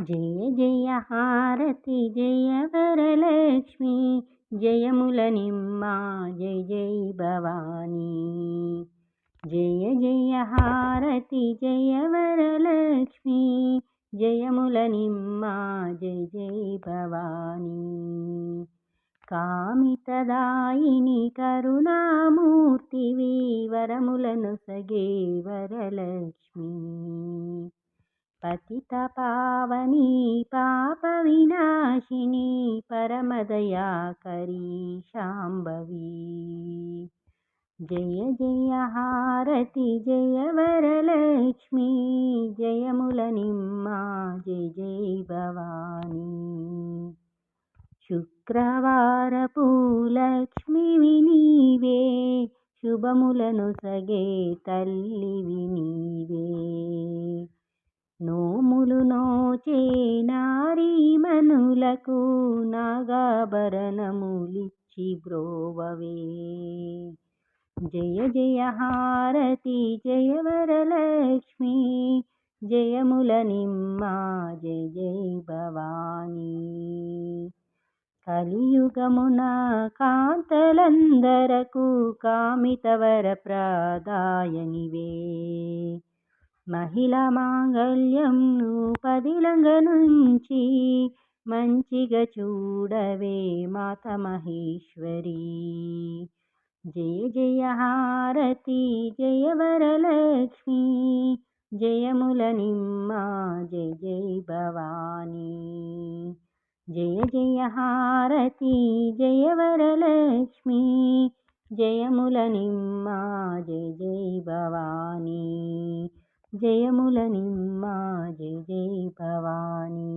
జయ జయ హారతి జయ వరలక్ష్మి జయముల నిమ్మ జయ జయ భవానీ. జయ జయ హారతి జయ వరలక్ష్మి జయముల నిమ్మ జయ జయ భవానీ. కామితదాయిని కరుణామూర్తివి వరములను సగే వరలక్ష్మి. పతిత పావని పాప వినాశిని పరమదయాకరీ శాంభవి జయ జయ హారతి జయ వరలక్ష్మి జయముల నిమ్మా జయ జయ భవానీ శుక్రవారపు లక్ష్మి వినీవే శుభములను సగే తల్లి వినీ నారీమనులకు నాగాభరణములిచ్చి బ్రోవవే జయ జయ హారతి జయ వరలక్ష్మి జయముల నిమ్మ జయ జయ భవానీ. కలియుగమున కాంతలందరకు కామితవర ప్రాదాయనివే మహిళ మాంగళ్యంను పదిలంగ నుంచి మంచిగా చూడవే మాత మహేశ్వరి జయ జయ హారతి జయ వరలక్ష్మి జయముల నిమ్మ జయ జయ భవానీ. జయ జయ హారతి జయ వరలక్ష్మి జయముల నిమ్మ జయ జయ భవానీ. జయముల నిమ్మ జయ జయ భవానీ.